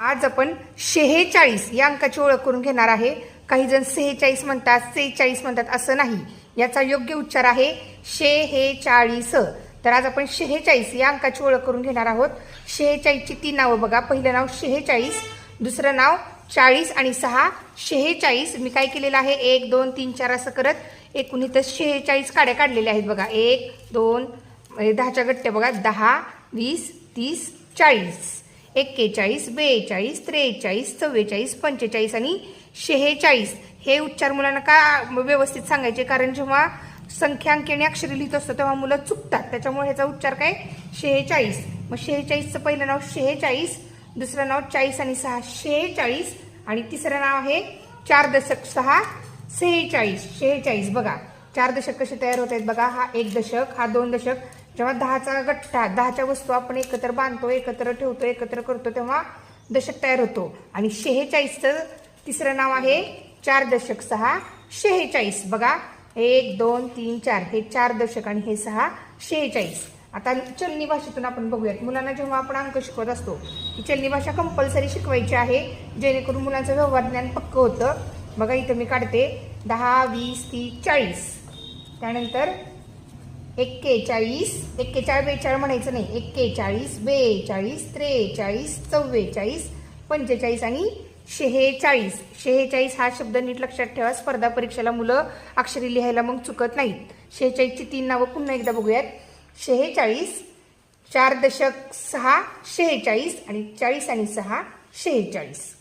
आज आपण शेहेचाळीस या अंकाची ओळख करून घेणार आहे. काही जण सेहेचाळीस म्हणतात सेहेचाळीस म्हणतात असं नाही. याचा योग्य उच्चार आहे शेहेचाळीस. तर आज आपण शेहेचाळीस या अंकाची ओळख करून घेणार आहोत. शेहेचाळीसची तीन नावं बघा. पहिलं नाव शेहेचाळीस दुसरं नाव चाळीस आणि सहा शेहेचाळीस. मी काय केलेलं आहे? एक दोन तीन चार असं करत एकूण इथं शेहेचाळीस काड्या काढलेल्या आहेत बघा. एक दोन म्हणजे दहाच्या गट्ट्या बघा. दहा वीस तीस चाळीस. एक्केचाळीस बेचाळीस त्रेचाळीस चव्वेचाळीस पंचेचाळीस आणि शेहेचाळीस. हे उच्चार मुलांना का व्यवस्थित सांगायचे? कारण जेव्हा संख्यांकी आणि अक्षरे लिहित असतो तेव्हा मुलं चुकतात. त्याच्यामुळे ह्याचा उच्चार काय? शेहेचाळीस. मग शेहेचाळीसचं पहिलं नाव शेहेचाळीस दुसरं नाव चाळीस आणि सहा शेहेचाळीस आणि तिसरं नाव आहे चार दशक सहा सेहेचाळीस शेहेचाळीस. बघा चार दशक कसे तयार होत आहेत बघा. हा एक दशक हा दोन दशक जेव्हा दहाचा गठ्ठा दहाच्या वस्तू आपण एकत्र बांधतो एकत्र ठेवतो एकत्र करतो तेव्हा दशक तयार होतो. आणि शेहेचाळीसचं तिसरं नाव आहे चार दशक सहा शेहेचाळीस. बघा एक दोन तीन चार हे चार दशक आणि हे सहा शेहेचाळीस. आता चलनी भाषेतून आपण बघूयात. मुलांना जेव्हा आपण अंक शिकवत असतो ही चलनी भाषा कंपल्सरी शिकवायची आहे जेणेकरून मुलांचं व्यवहार ज्ञान पक्क होतं. बघा इथं मी काढते. दहा वीस तीस चाळीस. त्यानंतर एक्केचाळीस एक्केचाळ बेचाळ म्हणायचं नाही. एक्केचाळीस बेचाळीस त्रेचाळीस चव्वेचाळीस पंचेचाळीस आणि शेहेचाळीस. शेहेचाळीस हा शब्द नीट लक्षात ठेवा. स्पर्धा परीक्षेला मुलं अक्षरी लिहायला मग चुकत नाहीत. शेहेचाळीसची तीन नावं पुन्हा एकदा बघूयात. शेहेचाळीस चार दशक सहा शेहेचाळीस आणि चाळीस आणि सहा शेहेचाळीस.